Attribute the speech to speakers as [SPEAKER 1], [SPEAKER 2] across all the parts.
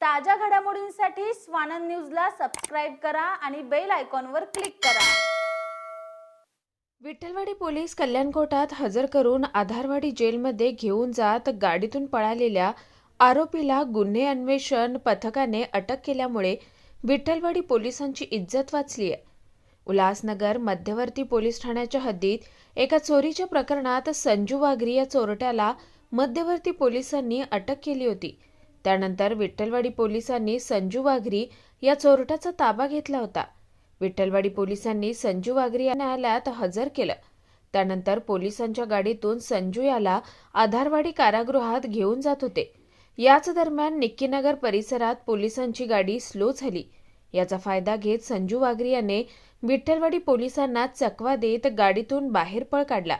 [SPEAKER 1] ताज्या घडामोडींसाठी स्वानंद न्यूजला सबस्क्राईब करा आणि बेल आयकॉनवर क्लिक करा.
[SPEAKER 2] विठ्ठलवाडी पोलीस कल्याण कोर्टात हजर करून आधारवाडी जेलमध्ये घेऊन जात गाडीतून पळालेल्या आरोपीला गुन्हे अन्वेषण पथकाने अटक केल्यामुळे विठ्ठलवाडी पोलिसांची इज्जत वाचली आहे. उल्हासनगर मध्यवर्ती पोलीस ठाण्याच्या हद्दीत एका चोरीच्या प्रकरणात संजू वाघरी या चोरट्याला मध्यवर्ती पोलिसांनी अटक केली होती. त्यानंतर विठ्ठलवाडी पोलिसांनी संजू वाघरी या चोरट्याचा ताबा घेतला होता. विठ्ठलवाडी पोलिसांनी संजू वाघरी या न्यायालयात हजर केलं. त्यानंतर पोलिसांच्या गाडीतून संजू याला आधारवाडी कारागृहात घेऊन जात होते. याच दरम्यान निक्कीनगर परिसरात पोलिसांची गाडी स्लो झाली. याचा फायदा घेत संजू वाघरी याने विठ्ठलवाडी पोलिसांना चकवा देत गाडीतून बाहेर पळ काढला.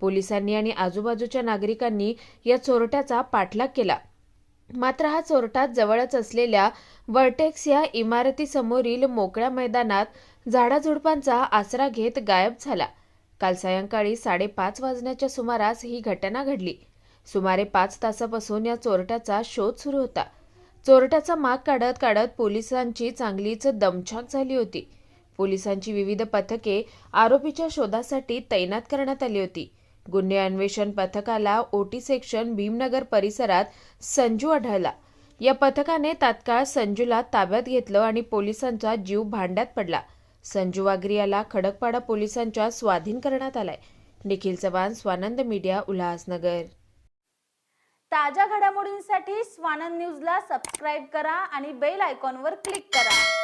[SPEAKER 2] पोलिसांनी आणि आजूबाजूच्या नागरिकांनी या चोरट्याचा पाठलाग केला. मात्र हा चोरटा जवळच असलेल्या वर्टेक्स या इमारतीसमोरील मोकळ्या मैदानात झाडाझुडपांचा आसरा घेत गायब झाला. काल सायंकाळी साडेपाच वाजण्याच्या सुमारास ही घटना घडली. सुमारे पाच तासापासून या चोरट्याचा शोध सुरू होता. चोरट्याचा माग काढत काढत पोलिसांची चांगलीच दमछाक झाली होती. पोलिसांची विविध पथके आरोपीच्या शोधासाठी तैनात करण्यात आली होती. गुन्हे अन्वेषण पथकाला ओटी सेक्शन भीमनगर परिसरात संजू आढळला. या पथकाने तात्काळ संजूला ताब्यात घेतलं आणि पोलिसांचा जीव भांड्यात पडला. संजू वागरी याला खडकपाडा पोलिसांच्या स्वाधीन करण्यात आलाय. निखिल चव्हाण स्वानंद मीडिया उल्हासनगर.
[SPEAKER 1] ताज्या घडामोडींसाठी स्वानंद न्यूजला सबस्क्राईब करा आणि बेल आयकॉनवर क्लिक करा.